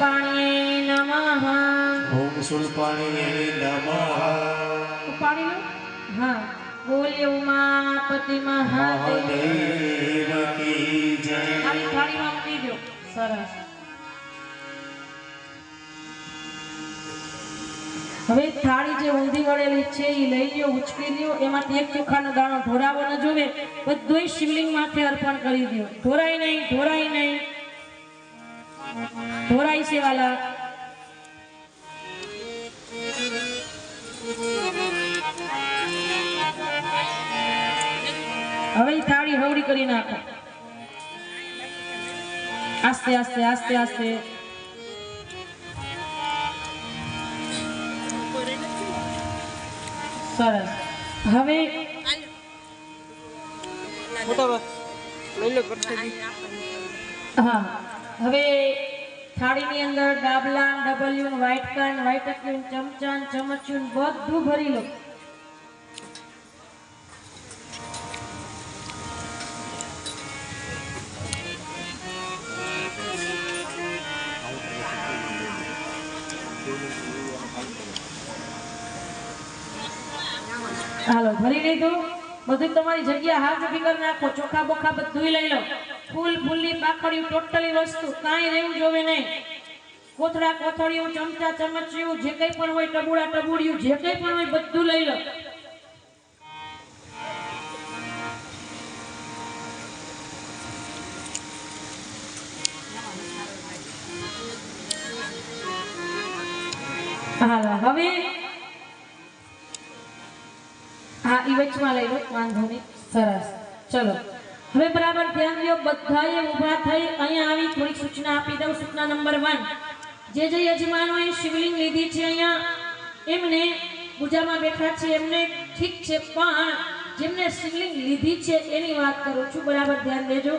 શૂળપાણીએ નમઃ ઓમ સુલપાણી નમઃ ઉપાડી હા બોલે ઉમાપતિ મહાદેવ મહાદેવ કી જય ખાલી થાળીમાં મૂકી દો સરસ હવે થાળી જે ઊંધી વળેલી છે એ લઈ લ્યો ઉચકી લ્યો એમાંથી એક ચોખાનો દાણો ઢોરાવો ન જોવે બધુંય શિવલિંગ માથે અર્પણ કરી દો ઢોરાય નહીં ઢોરાય નહીં. ઢોરાય શેવાલા હવે થાળી હવડી કરી નાખો આસ્તે આસ્તે આસ્તે આસ્તે સરસ હવે હા હવે થાળીની અંદર ડાબલા ડબલ્યુ વ્હાઈટ કાન વ્હાઈટ અક્યુન ચમચા ચમચુન બધું ભરી લો. હાલો, ભરી લીધું. બધું તમારી જગ્યા હાથ ઊભી કરી નાખો. ચોખા બોખા બધું લઈ લો. ફૂલ ફૂલની પાખડિયું ટોટલી વસ્તુ કાંઈ રહેવું જોવે નહીં. કોથળા કોથળિયું ચમચા ચમચિયું જે કંઈ પણ હોય, ટબુડા ટબુડિયું, જે કંઈ પણ હોય, બધું લઈ લો. હવે હા ઈ વચમાં લઈ લો, વાંધો નહીં, સરસ. ચલો. હવે બરાબર ધ્યાન દો, બધાએ ઊભા થઈ અહીંયા આવી થોડીક સૂચના આપી દઉં. સૂચના નંબર વન. જે જે યજમાનોએ શિવલિંગ લીધી છે અહીંયા, એમને પૂજામાં બેઠા છે એમને ઠીક છે, પણ જેમને શિવલિંગ લીધી છે એની વાત કરું છું. બરાબર ધ્યાન દેજો.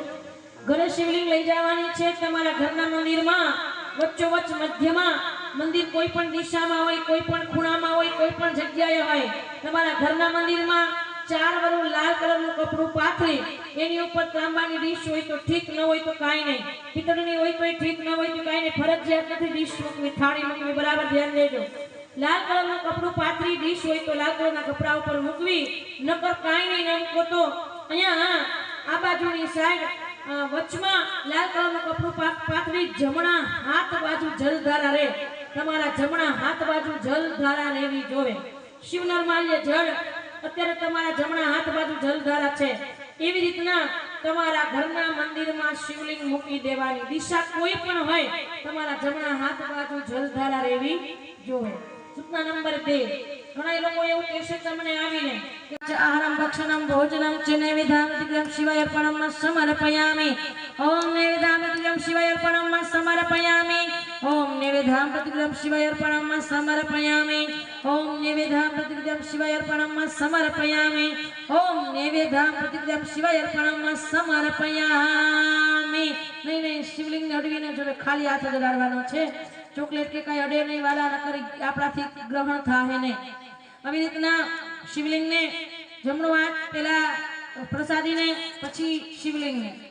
ઘરે શિવલિંગ લઈ જવાની છે, તમારા ઘરના મંદિરમાં, વચ્ચોવચ્ચ મધ્યમાં, મંદિર કોઈ પણ દિશામાં હોય, કોઈ પણ ખૂણામાં હોય, કોઈ પણ જગ્યાએ હોય, તમારા ઘરના મંદિરમાં ચાર વરું લાલ કલરનું કપડું પાથરી, એની ઉપર તાંબાની ડીશ હોય તો ઠીક ન હોય તો કાંઈ નહીં. પિત્તળની હોય તો ઠીક ન હોય તો કાંઈ નહીં. ફરજિયાત નથી ડીશ મૂકવી, થાળી મૂકવી, બરાબર ધ્યાન દેજો. લાલ કલરનું કપડું પાથરી, ડીશ હોય તો લાલ કલરના કપડા ઉપર મૂકવી, નકર કાંઈ નહીં ન મૂકો તો. અહીંયા આ બાજુની સાઈડ વચમાં લાલ કલરનું કપડું પાથરી, જમણા હાથ બાજુ જલધારા રહે તમારા જમણા હાથ બાજુ જલધારા રહેવી જોવે. શિવનરમાલ્ય જળ અત્યારે તમારા જમણા હાથ બાજુ જલધારા છે. એવી રીતના તમારા ઘરના મંદિરમાં શિવલિંગ મૂકી દેવાની દિશા કોઈ પણ હોય, તમારા જમણા હાથ બાજુ જલધારા રહેવી જોઈએ. સૂચના નંબર બે. ઘણા લોકો એવું કહેશે તમને આવીને આહારમ, ભક્ષણમ, ભોજનમ ચ નૈવેદ્યામ શિવાય અર્પણમ સમર્પયામિ. ઓમ નૈવેદ્યામ શિવાય અર્પણમ સમર્પયામિ. શિવાય અર્પણમ સમર્પયામિ ઓમ નૈવેદ્યામ પ્રતિગ્રહમ શિવાય અર્પણમ સમર્પયામિ ઓમ નૈવેદ્યામ પ્રતિગ્રહમ શિવાય અર્પણમ સમર્પયામિ નહીં નહીં શિવલિંગને અડવીને જોડે ખાલી હાથ જ અડાડવાનો છે. ચોકલેટ કે કઈ અડે નહીં, વાલા ન કરી, આપણાથી ગ્રહણ થાય નહીં. આવી રીતના શિવલિંગને જમણો હાથ પહેલાં પ્રસાદીને, પછી શિવલિંગને.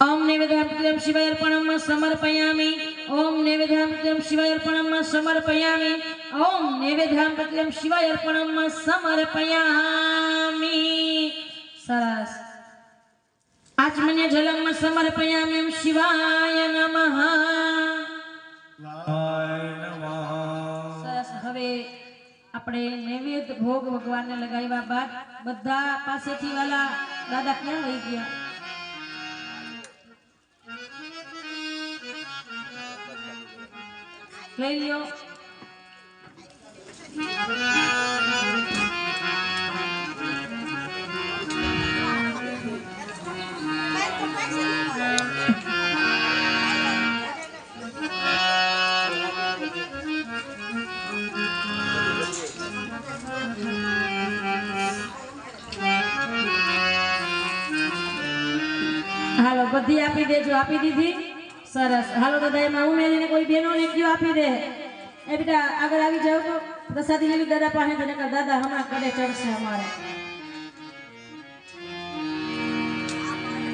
ઓમ નૈવેદ્યામ શિવાય અર્પણમ સમર્પયામિ. ઓમ નૈવેદ્યામ શિવાય અર્પણમ સમર્પયામિ. ઓમ નૈવેદ્યામ શિવાય અર્પણમ સમર્પયામિ. સરસ. આચમન્ય જલમ સમર્પયામિ શિવાય નમઃ. સરસ. હવે આપણે નૈવેદ્ય ભોગ ભગવાનને લગાવ્યા બાદ બધા પાસેથી વાલા દાદા ક્યાં લઈ ગયા? લઈ લ્યો હાલો બધી આપી દેજો આપી દીધી સરસ. હાલો દાદા એમાં ઉમેરીને કોઈ બહેનો ને કયો આપી દે. એ બેટા, આગળ આવી જાવ તો પ્રસાદી લેવી દાદા પાસે તો નકર દાદા હમણાં કરે ચડશે અમારે.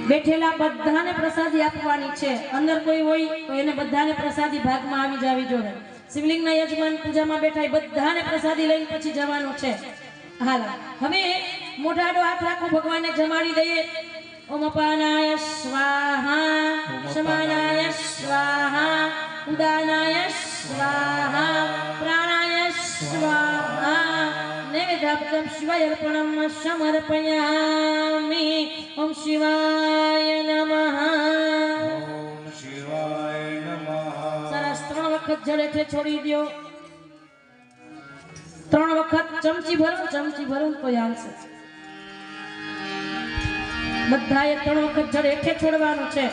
બેઠેલા બધાને પ્રસાદી આપવાની છે. અંદર કોઈ હોય તો એને બધાને પ્રસાદી ભાગમાં આવી જવી જોઈએ શિવલિંગના યજમાન પૂજામાં બેઠા બધાને પ્રસાદી લઈને પછી જવાનું છે. હાલ. હવે મોઢાડો હાથ રાખો, ભગવાનને જમાડી દઈએ. ઓમ અપાનાય સ્વાહા સમાનાય સ્વાહા ઉદાનાય સ્વાહા પ્રાણાય સ્વાહા નૈવેદ્યાપ્તમ શિવાય અર્પણમ સમર્પયામિ ઓમ શિવાય નમઃ ઓમ શિવાય નમઃ સરસ ત્રણ વખત જડેઠે છોડી દ્યો ત્રણ વખત ચમચી ભરું ચમચી ભરું કોઈ આવશે બધાએ ત્રણ વખત જળ હેઠે છોડવાનું છે.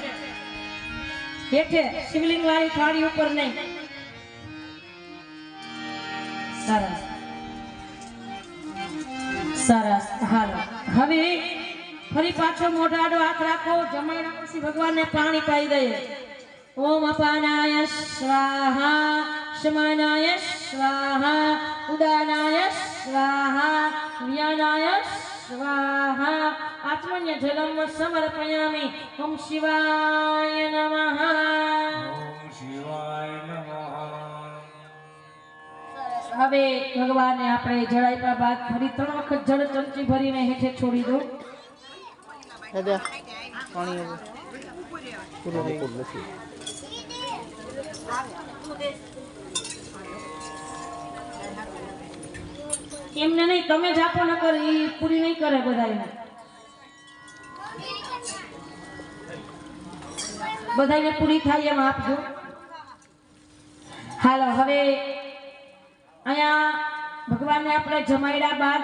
હેઠે શિવલિંગ વાળી થાળી ઉપર નહીં. સરસ સરસ હાલો. હવે ફરી પાછો મોઢાડો હાથ રાખો. જમાઈ પછી ભગવાનને પાણી પાઈ દઈએ. ઓમ અપાનાય સ્વાહા, શમાનાય સ્વાહા, ઉદાનાય સ્વાહા, વ્યાનાય જલમ સમર્પયામિ ઓમ શિવાય નમઃ ઓમ શિવાય હવે ભગવાનને આપણે જળાઈપા બાદ ફરી ત્રણ વખત જળ ચમચી ભરીને હેઠે છોડી દો દાદા પાણી પૂરું થઈ એમને નહીં તમે જ આપો ન કરે એ પૂરી નહીં કરે બધાને બધાને પૂરી થાય એમ આપજો. હાલો, હવે અહીંયા ભગવાનને આપણે જમાડ્યા બાદ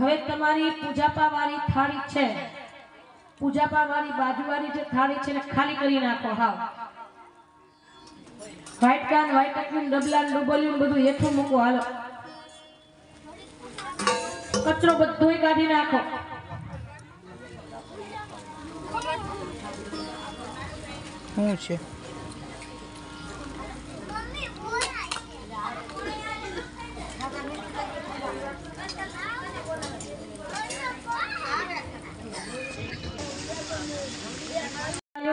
હવે તમારી પૂજાપા વાળી થાળી છે. પૂજાપા વાળી બાજુવાળી જે થાળી છે ને ખાલી કરી નાખો હા વ્હાઈટ કાન વ્હાઈટ ડબલા ડુબલિયું બધું હેઠું મૂકો, હાલો. કચરો બધોય કાઢી નાખો. શું છે?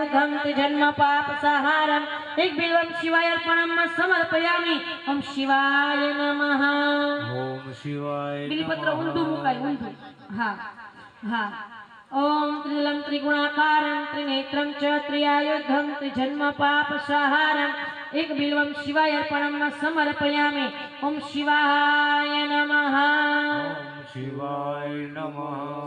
તે જન્મ પાપ સહારમ એક બિલમ શિવાય અર્પણમ સમર્પયામિ ઓમ શિવાય નમઃ ઓમ શિવાય બિલપત્ર ઊંધું મુકાય ઊંધું હા હા ઓમ ત્રિલમ ત્રિગુણાકારમ ત્રિનેત્રમ ચ ત્રિયાયુધમ ત્રિજન્મ પાપ સહારમ એક બિલવમ શિવાય અર્પણમ સમર્પયામિ ઓમ શિવાય નમઃ ઓમ શિવાય નમઃ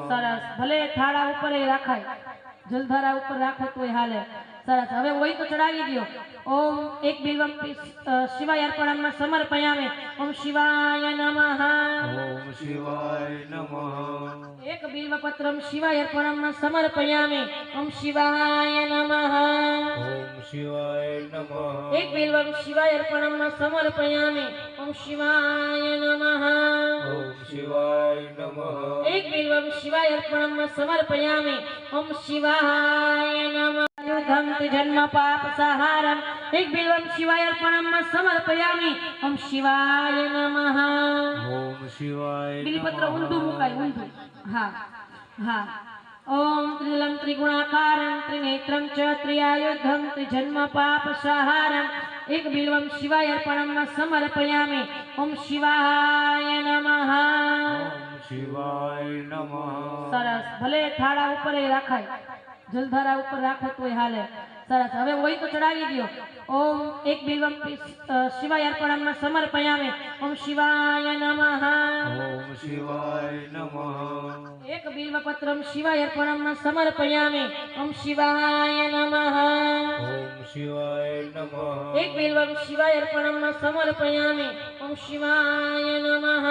સરસ ભલે થાળા ઉપર રાખાય જલધારા ઉપર રાખો તો હાલે. સરસ. હવે હોય તો ચડાવી દ્યો. ઓમ એક બિલ્વમ શિવાય અર્પણમ સમર્પયામે ઓમ શિવાય નમઃ. ઓમ શિવાય નમઃ. એક બિલ્વપત્રમ શિવાય અર્પણમાં સમર્પયામે ઓમ શિવાય નમઃ. ઓમ શિવાય નમઃ. એક બિલ્વમ શિવાય અર્પણમાં સમર્પયામિ ઓમ શિવાય નમઃ ઓમ શિવાય નમઃ એક બિલ્વમ શિવાય અર્પણમ સમર્પયામિ ઓમ શિવાય નમઃ આયુધમ તે જન્મ પાપ સહારમ એક બિલ્વમ શિવાય અર્પણમ સમર્પયામિ ઓમ શિવાય નમઃ ઓમ શિવાય બિલપત્ર ઊંધું મુકાય ઊંધું હા હા ઓમ ત્રિલમ ત્રિગુણાકારમ ત્રિનેત્રમ ચ ત્રિયાયુધમ ત્રિજન્મ પાપ સહારમ એક બિલ્વમ શિવાય અર્પણમ સમર્પયામિ. ઓમ શિવાય નમઃ. શિવાય નમઃ. સરસ. ભલે થાળા ઉપર એ રાખાય. જલધારા ઉપર રાખો તોય હાલે. સરસ હવે હોય તો ચડાવી દ્યો. ઓમ એક બિલ્વમ અ, શિવાય અર્પણમ સમર્પયામિ. ઓમ શિવાય નમઃ. ઓમ શિવાય નમઃ. એક બિલ્વપત્રમ શિવાય અર્પણમ સમર્પયામિ. ઓમ શિવાય નમઃ. ઓમ શિવાય નમઃ. એક બિલ્વમ શિવાય અર્પણમ સમર્પયામિ. ઓમ શિવાય નમઃ.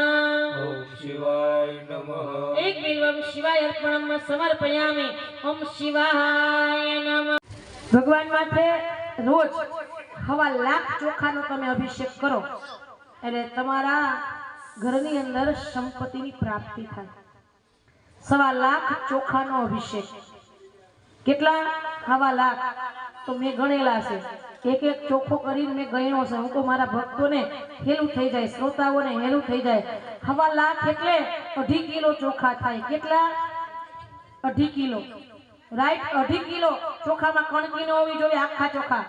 ઓમ શિવાય નમઃ. એક બિલ્વમ શિવાય અર્પણમ સમર્પયામિ. ઓમ શિવાય નમઃ. ભગવાન માટે રોજ હવા લાખ ચોખાનો તમે અભિષેક કરો, એટલે તમારા ઘરની અંદર સંપત્તિની પ્રાપ્તિ થાય. સવા લાખ ચોખાનો અભિષેક. કેટલા? હવા લાખ. તો મેં ગણેલા છે. એક એક ચોખ્ખો કરીને મેં ગણ્યો છે. હું તો મારા ભક્તોને હેલું થઈ જાય, શ્રોતાઓને હેલું થઈ જાય. હવા લાખ એટલે અઢી કિલો ચોખા થાય. કેટલા? અઢી કિલો. રાઈટ, અઢી કિલો ચોખામાં કણકી હોવી જોઈએ, આખા ચોખા.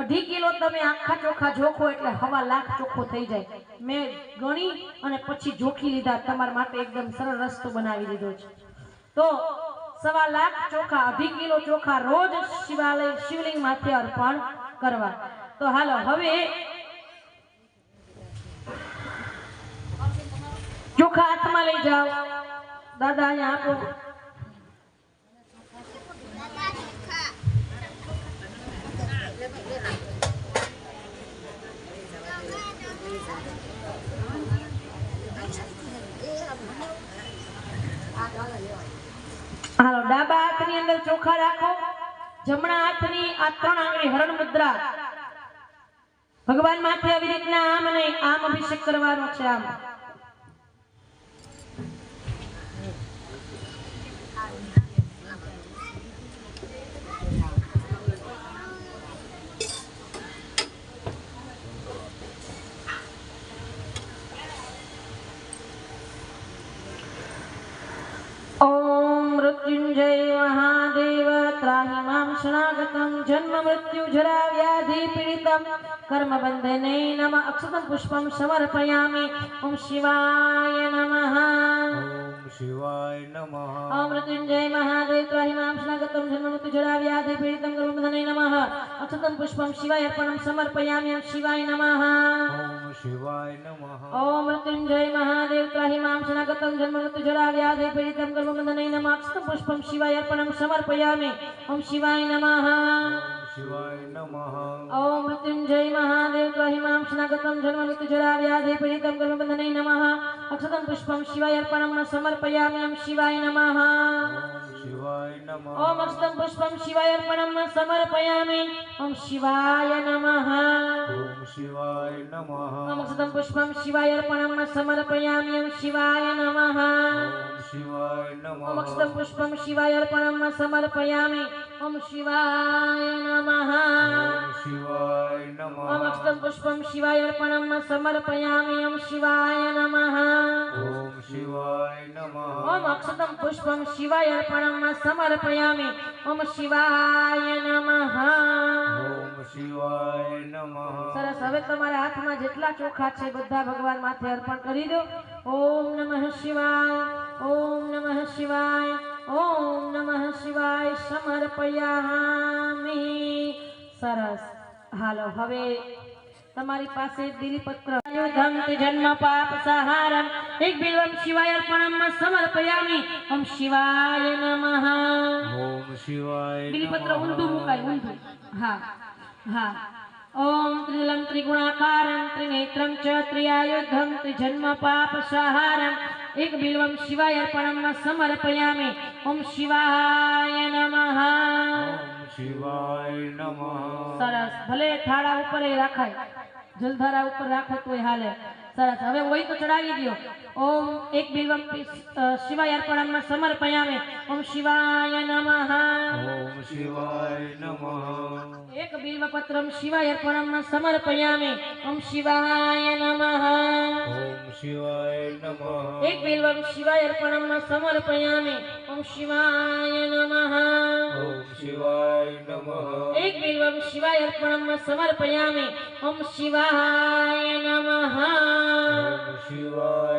અઢી કિલો તમે આખા ચોખા જોખો એટલે હવા લાખ ચોખ્ખો થઈ જાય. મેં ગણી અને પછી જોખી લીધા, તમારા માટે એકદમ સરળ રસ્તો બનાવી દીધો છે. તો સવા લાખ ચોખા, અઢી કિલો ચોખા રોજ શિવાલય, શિવલિંગ માથે અર્પણ કરવા. તો હાલો હવે ચોખા હાથમાં લઈ જાઓ. દાદા, અહીંયા આપો. હાલો, ડાબા હાથની અંદર ચોખા રાખો. જમણા હાથની આ ત્રણ આંગળી હરણ મુદ્રા. ભગવાન માથે આવી રીતના આમ અને આમ અભિષેક કરવાનો છે આમ. મૃત્યુંજય મહાદેવ ત્રાહી મામ શરણાગતમ જન્મ મૃત્યુ જરા વ્યાધિ પીડિતમ કર્મ બંધને નમ અક્ષતમ પુષ્પમ સમર્પયામિ ઓમ શિવાય નમઃ ઓમ શિવાય નમઃ ઓમ મૃત્યુંજય મહાદેવ ત્રાહી મામ શરણાગતમ જન્મ અક્ષતમ પુષ્પમ શિવાય અર્પણમ સમર્પયામિ શિવાય નમઃ શિવાય નમઃ. ઓમ મૃત્યુંજય મહાદેવ ત્રાહી માં શનાગતમ જન્મૃત જરા વ્યાધે પીડિતમ કર્મ બંધનૈ નમાક્ષ પુષ્પમ શિવાય અર્પણમ સમર્પયામિ. ઓમ શિવાય નમઃ. શિવાય નમઃ. ઓમ મૃત્યુંજય મહાદેવ કહિમામ સ્નાગતમ જન્મ મૃત્યુ જરા વ્યાધે પરિતમ કર્મ બંધને નમઃ. અક્ષતમ પુષ્પમ શિવાય અર્પણમ સમર્પયામિ ઓમ શિવાય નમઃ. શિવાય નમઃ. ઓમ અક્ષતમ પુષ્પમ શિવાય અર્પણમ સમર્પયામિ ઓમ શિવાય નમઃ. મોક્ષ પુષ્પમ શિવાય અર્પણમ સમર્પયામિ. ઓમ શિવાય નમઃ. શિવાય નમઃ. મોક્ષ પુષ્પમ શિવાય અર્પણમ સમર્પયામિ. ઓમ શિવાય નમઃ. ઓમ શિવાય નમઃ. ઓમ અક્ષતમ પુષ્પમ શિવાય અર્પણમ સમર્પયામિ. ઓમ શિવાય નમઃ. ઓમ શિવાય નમઃ. સરસ. હવે તમારા હાથમાં જેટલા ચોખા છે બધા ભગવાન માથે અર્પણ કરી દો. ઓમ નમઃ શિવાય. ઓમ નમઃ શિવાય ઓમ નમઃ શિવાય સમર્પયામિ સરસ હાલો હવે તમારી પાસે દિલીપત્ર. જન્મ પાપ સહારમ એક બિલ્વમ શિવાય અર્પણમ સમર્પયામિ. ઓમ શિવાય નમઃ. ઓમ શિવાય દિલીપત્ર ઊંધું મુકાય ઊંધું. હા હા. ઓમ ત્રિલમ ત્રિગુણાકારમ ત્રિનેત્રમ ચ ત્રિયાયુધમ ત્રિજન્મ પાપ સહારમ. એક બિલ્વમ શિવાય અર્પણમ સમર્પયામિ. ઓમ શિવાય નમઃ. શિવાય નમઃ. સરસ. ભલે થાળા ઉપર એ રાખાય. જલધારા ઉપર રાખો તોય હાલે. સરસ. હવે હોય તો ચડાવી દો ઓમ એક બિલ્વમ અ, શિવાય અર્પણમ સમર્પયામિ ઓમ શિવાય નમઃ ઓમ શિવાય નમઃ એક બિલ્વપત્રમ શિવાય અર્પણમ સમર્પયામિ ઓમ શિવાય નમઃ ઓમ શિવાય નમઃ એક બિલ્વમ શિવાય અર્પણમ સમર્પયામિ ઓમ શિવાય નમઃ ઓમ શિવાય નમઃ એક બિલ્વમ શિવાય અર્પણમ સમર્પયામિ ઓમ શિવાય નમઃ ઓમ શિવાય નમઃ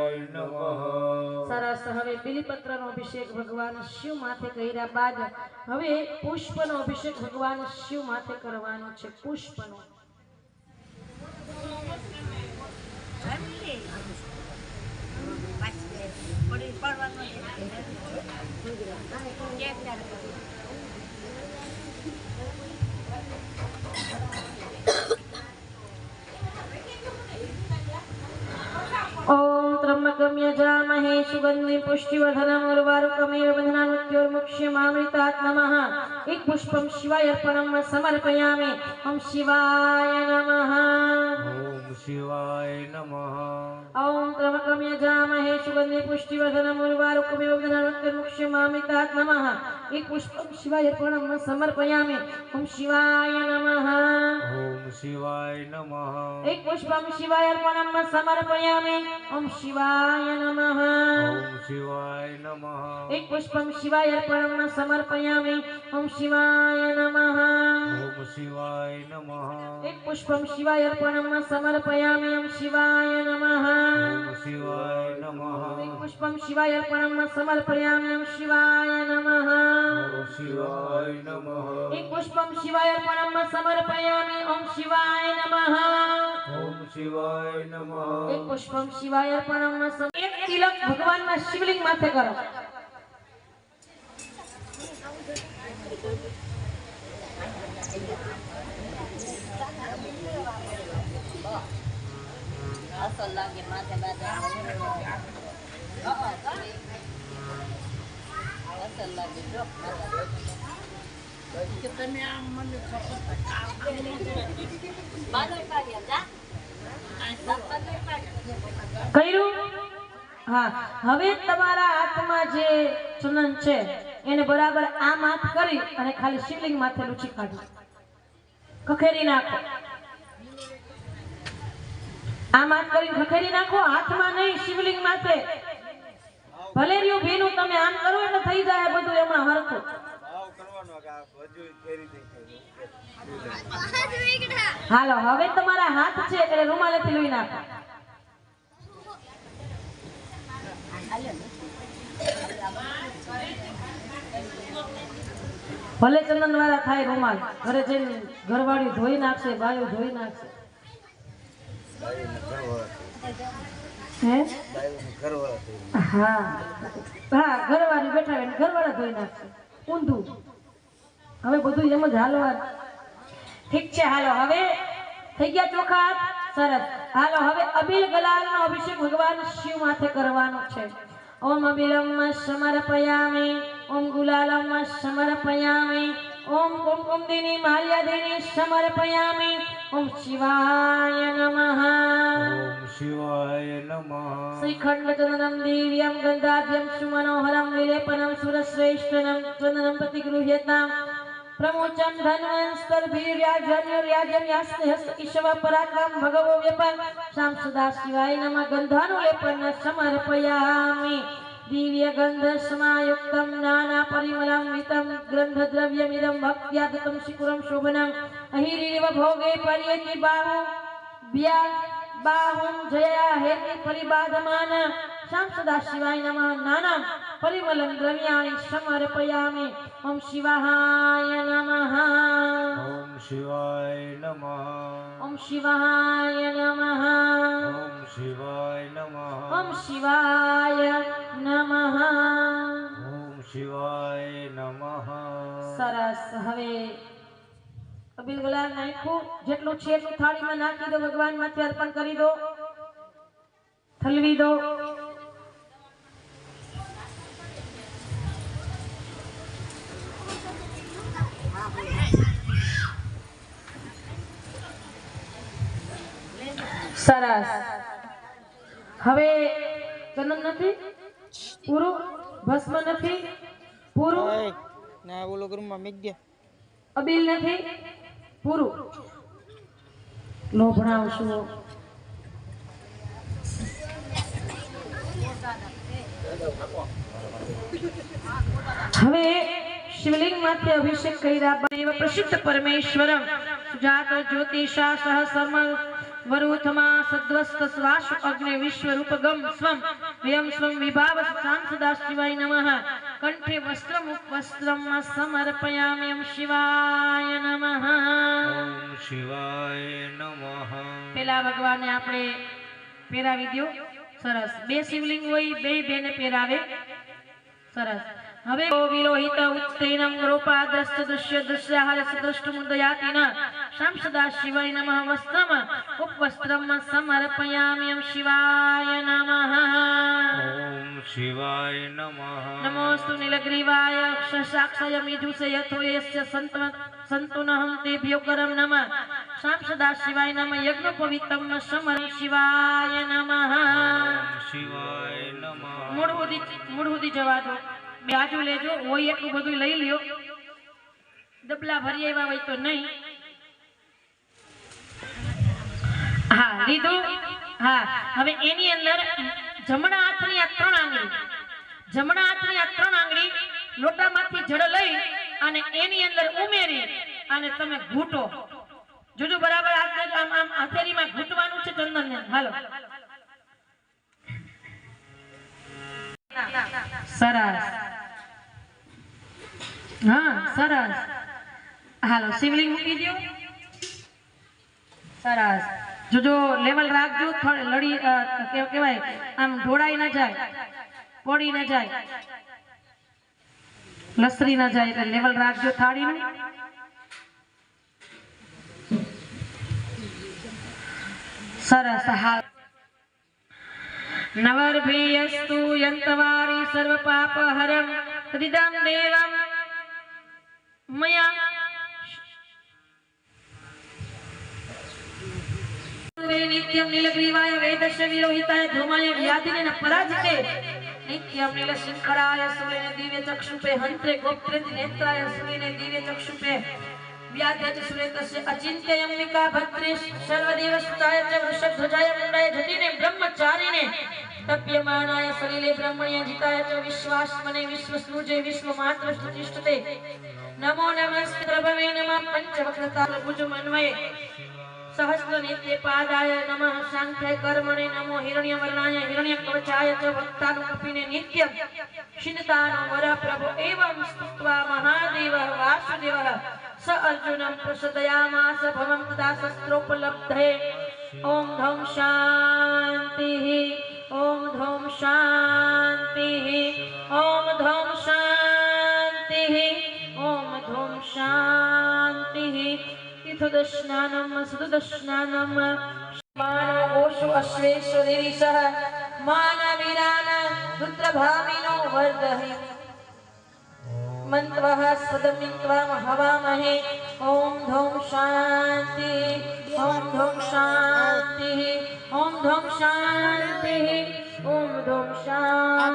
સરસ. હવે બિલીપત્રનો અભિષેક ભગવાન શિવ માથે કર્યા બાદ હવે પુષ્પનો અભિષેક ભગવાન શિવ માથે કરવાનો છે. પુષ્પનો. ॐ त्र्यम्बकम्यजामहे सुगन्धि पुष्टिवर्धनम् उर्वारुकमेव बन्धनामृत्योर्मुक्ष्यमामृतात् नमः एक पुष्पं शिवाय अर्पणं समर्पयामि ॐ शिवाय नमः शिवाय नमः ॐ त्र्यम्बकं यजामहे सुगन्धि पुष्टिवर्धनम् उर्वारुकमेव बन्धनामृत्योर्मुक्ष्यमामृतात् एक पुष्पं शिवाय अर्पणं समर्पयामि ॐ शिवाय नमः શિવાય નમઃ. એક પુષ્પમ શિવાય અર્પણમ સમર્પયામિ. ઓમ શિવાય નમઃ. ઓમ શિવાય નમઃ. એક પુષ્પમ શિવાય અર્પણમ સમર્પયામિ. ઓમ શિવાય નમઃ. ઓમ શિવાય નમઃ. એક પુષ્પમ શિવાય અર્પણમ સમર્પયામિ. ઓમ શિવાય નમઃ. ઓમ શિવાય એક પુષ્પમ શિવાય અર્પણમ સમર્પયામિ. ઓમ શિવાય નમઃ. ઓમ શિવાય નમઃ. એક પુષ્પમ શિવાય અર્પણમ સમર્પયામિ. ઓમ શિવાય નમઃ. ઓમ શિવાય નમઃ. એક પુષ્પમ શિવાય અર્પણમ એક તિલક ભગવાનના શિવલિંગ માથે કરો. અસલ લાગે માથે બાજુ અસલ લાગે જો હા. હવે તમારા હાથમાં જે ચુનન છે, એને બરાબર આમ હાથ કરી અને ખાલી શિવલિંગ માથે લૂછી કાઢો. ખખેરી નાખો. આમ હાથ કરી ખખેરી નાખો, હાથમાં નહીં, શિવલિંગ માથે. ભલે રહ્યું ભીનું, તમે આમ કરો એટલે થઈ જાય બધું એમાં હરખું. હાલો, હવે તમારા હાથ છે એટલે રૂમાલેથી લઈ નાખો. ભલે ચંદન વાળા થાય રૂમાલ, ઘરે જઈને ઘરવાળી ધોઈ નાખશે, બાયું ધોઈ નાખશે. હા? હા ઘરવાળી બેઠા ઘરવાળા ધોઈ નાખશે. ઊંધું. હવે બધું એમ જ હાલવા ઠીક છે હાલો. હવે થઈ ગયા ચોખા સરસ. હાલો હવે અબિલ ગલાલનો અભિષેક ભગવાન શિવ માથે કરવાનો છે. ઓમ અબિલમ સમર્પયામે. ઓમ ગુલાલમ સમર્પયામે. ઓમ કુમકુમદિની માલ્યાદિની સમર્પયામિ. ઓમ શિવાય નમઃ. ઓમ શિવાય નમઃ. શ્રીખંડચંદનમ દિવ્યમ ગંધાભ્યમ સુમનોહરમ વિલેપનમ સુરશ્રેષ્ઠનમ. ચંદનમ પ્રતિગૃહ્યતામ. પ્રમોચન ધન્વંસ્તર્ભીર્યાજન્યર્યાજન્યાસ્તે હસ્ત કિશવ પરાક્રમ ભગવો વેપન શામ સદા શિવાય નમ ગંધાનુલેપન સમર્પયામિ દિવ્ય ગંધ સમાયુક્તમ નાના પરિમલમ વિતમ ગ્રંથ દ્રવ્યમિદમ ભક્ત્યા દતમ શિખરમ શોભનમ અહિરીવ ભોગે પર્યતિ બાહુ વ્યા બાહુમ જયા હેતિ પરિબાધમાન શામ સદા શિવાય નમઃ નાનામ પરિમલમ દ્રવ્યાણી સમર્પયામિ ઓમ શિવાય નમઃ ઓમ શિવાય નમઃ ઓમ શિવાય નમઃ ઓમ શિવાય નમઃ ઓમ શિવાય નમઃ ઓમ શિવાય નમઃ સરસ હવે અબિલ ગુલાલ નાખ્યું જેટલું છે એટલું થાળીમાં નાખી દો ભગવાન માથે અર્પણ કરી દો થલવી દો સરસ. હવે ચંદન નથી? પૂરું? ભસ્મ નથી? પૂરું? ઓય ના બોલો રૂમમાં મેક દે. અબીલ નથી? પૂરું? લોભણાવશું હવે શિવલિંગ માથે અભિષેક કર્યા બાદ એવા પ્રસિદ્ધ પરમેશ્વરમ સુજાત જ્યોતિષા સહસર્મ વરુથમા સદ્વસ્ત શ્વાસ અગ્નિ વિશ્વરૂપગમ સ્વમ વ્યમ સ્વમ વિભાવ સાંસદા શિવાય નમઃ કંઠે વસ્ત્રમ વસ્ત્રમ સમર્પયામિ ઓમ શિવાય નમઃ ઓમ શિવાય નમઃ પેલા ભગવાનને આપણે પહેરાવી દો સરસ. બે શિવલિંગ હોય બે બેને પહેરાવે. સરસ. હવે વિલોહિત ઉત્તૈનમ રૂપાદ્રષ્ટ દૃશ્ય દૃશ્યાહાર સદૃષ્ટ મુદયાતિન શામ શિવાય નમઃ વસ્ત્રમ ઉપવસ્ત્રમ સમર્પયામિ ઓમ શિવાય નમઃ ઓમ શિવાય નમઃ નમોસ્તુ નીલગ્રીવાય સાક્ષાય મીજુસે યથો યસ્ય સંત સંતુનહં તેભ્યો કરમ નમઃ શામ સદા શિવાય નમઃ યજ્ઞોપવિત્તમ સમર શિવાય નમઃ શિવાય નમઃ મૂળ સુધી મૂળ સુધી જવા દો બાજુ લેજો હોય એટલું બધું લઈ લ્યો ડબલા ભરી આવ્યા હોય તો નહીં હા લીધું? હા. હવે એની અંદર જમણા હાથની આ ત્રણ આંગળી, જમણા હાથની આ ત્રણ આંગળી લોટામાંથી જળ લઈ અને એની અંદર ઉમેરી અને તમે ઘૂંટો. જોજો બરાબર હાથ આમ આમ હથેરીમાં ઘૂંટવાનું છે ચંદનને. હાલો. સરસ. હા, સરસ. હાલો, શિવલિંગ મૂકી દો સરસ. જોજો લેવલ રાખજો લડી કહેવાય આમ ઢોળાઈ ના જાય, પડી ના જાય, લસરી ના જાય, એટલે લેવલ રાખજો થાળીનું. સરસ હાલ નવર્ભીયસ્તુ યંતવારી સર્વ પાપ હરમ તદિદમ દેવમ મયા નિત્યમ નીલગ્રીવાય વેદસ્ય વિરોહિતાય ધ્રુમાય વ્યાધિને પરાજિતે નિત્યમ નીલશંકરાય સૂર્યને દિવ્ય ચક્ષુપે હંત્રે ગોપ્ત્રે નેત્રાય સૂર્યને દિવ્ય ચક્ષુપે વ્યાધ્યજ સુરેતસ્ય અચિંત્યયમ્મિકા ભદ્રે સર્વદેવ સુતાય ચ વૃષભધ્વજાય મુંડાય જટીને બ્રહ્મચારીને તપ્યમાનાય સલિલે બ્રહ્મણ્ય જીતાય ચ વિશ્વાસ્મને વિશ્વસૃજે વિશ્વમાત્ર સ્તુતિષ્ઠતે નમો નમસ્તે પ્રભવે નમઃ પંચવક્રતા ભુજમન્વયે સહસ્ર નિત્ય પાદાય નમઃ સાંખ્ય કર્મણે નમો હિરણ્ય વર્ણાય હિરણ્ય કવચાય ચ વક્તાનો કપિને નિત્યમ શિનતાનો વર પ્રભુ એવં સ્તુત્વા મહાદેવ વાસુદેવ સ અર્જુનમ પ્રસદયામાસ ભવમ તદા શસ્ત્રોપલબ્ધે ઓમ ધમ શાંતિ ઓમ ધમ શાંતિ ઓમ સુદર્શનાનમ માનો ઓષુ અશ્વેશ્વરેરી સહ માનવીરાન રુદ્રભામિનો વર્ધહે મંત્વઃ સદમિત્વા હવામહે ઓમ ધોમ શાંતિ ઓમ ધોમ શાંતિ ઓમ ધોમ શાંતિ ઓમ ધોમ આ